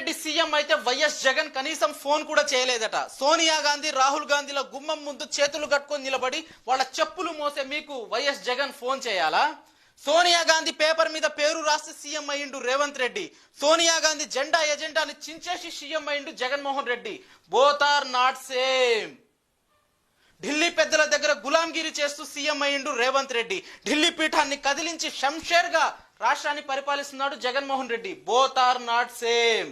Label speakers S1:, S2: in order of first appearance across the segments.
S1: Reddy CM అయితే YS Jagan కనీసం phone కూడా చేయలేదట. సోనియా గాంధీ రాహుల్ గాంధీల గుమ్మం ముందు చేతులు కట్టుకొని నిలబడి వాళ్ళ చెప్పులు మోసే మీకు వైఎస్ జగన్ ఫోన్ చేయాలా? సోనియా గాంధీ పేపర్ మీద పేరు రాసి సీఎం అయ్యిండు రేవంత్ రెడ్డి. సోనియా గాంధీ జెండా ఎజెండాని చించేసి సీఎం అయ్యిండు Jaganmohan Reddy. Both are not same Delhi పెద్దల దగ్గర గులాంగిరి చేస్తూ సీఎం అయ్యిండు రేవంత్ రెడ్డి. ఢిల్లీ పీఠాన్ని కదిలించి షంషేర్గా రాష్ట్రాన్ని పరిపాలిస్తున్నాడు Jaganmohan Reddy. Both are not same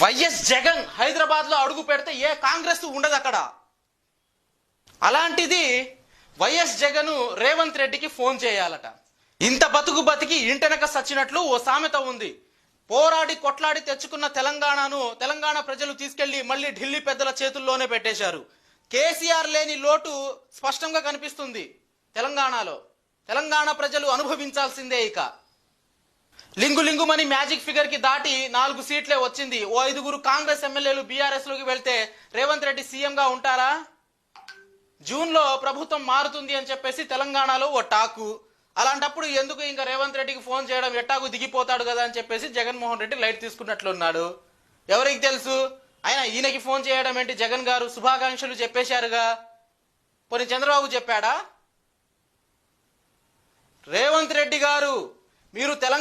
S1: YS Jagan హైదరాబాద్లో అడుగు పెడితే ఏ కాంగ్రెస్ ఉండదు అక్కడ. అలాంటిది వైఎస్ జగన్ రేవంత్ రెడ్డికి ఫోన్ చేయాలట. ఇంత బతుకు బతికి ఇంటెనక సచ్చినట్లు ఓ సామెత ఉంది. పోరాడి కొట్లాడి తెచ్చుకున్న తెలంగాణను తెలంగాణ ప్రజలు తీసుకెళ్ళి మళ్ళీ ఢిల్లీ పెద్దల చేతుల్లోనే పెట్టేశారు. కేసీఆర్ లేని లోటు స్పష్టంగా కనిపిస్తుంది తెలంగాణలో. తెలంగాణ ప్రజలు అనుభవించాల్సిందే ఇక. లింగు లింగుమని మ్యాజిక్ ఫిగర్కి దాటి నాలుగు సీట్లే వచ్చింది. ఓ ఐదుగురు కాంగ్రెస్ ఎమ్మెల్యేలు బీఆర్ఎస్లోకి వెళ్తే రేవంత్ రెడ్డి సీఎం గా ఉంటారా? జూన్లో ప్రభుత్వం మారుతుంది అని చెప్పేసి తెలంగాణలో ఓ టాకు. అలాంటప్పుడు ఎందుకు ఇంకా రేవంత్ రెడ్డికి ఫోన్ చేయడం ఎట్టాకు దిగిపోతాడు కదా అని చెప్పేసి జగన్మోహన్ రెడ్డి లైట్ తీసుకున్నట్లున్నాడు ఎవరికి తెలుసు? ఆయన ఈయనకి ఫోన్ చేయడం ఏంటి? జగన్ గారు శుభాకాంక్షలు చెప్పేశారుగా. పోనీ చంద్రబాబు చెప్పాడా? రేవంత్ రెడ్డి గారు మీరు తెలంగాణ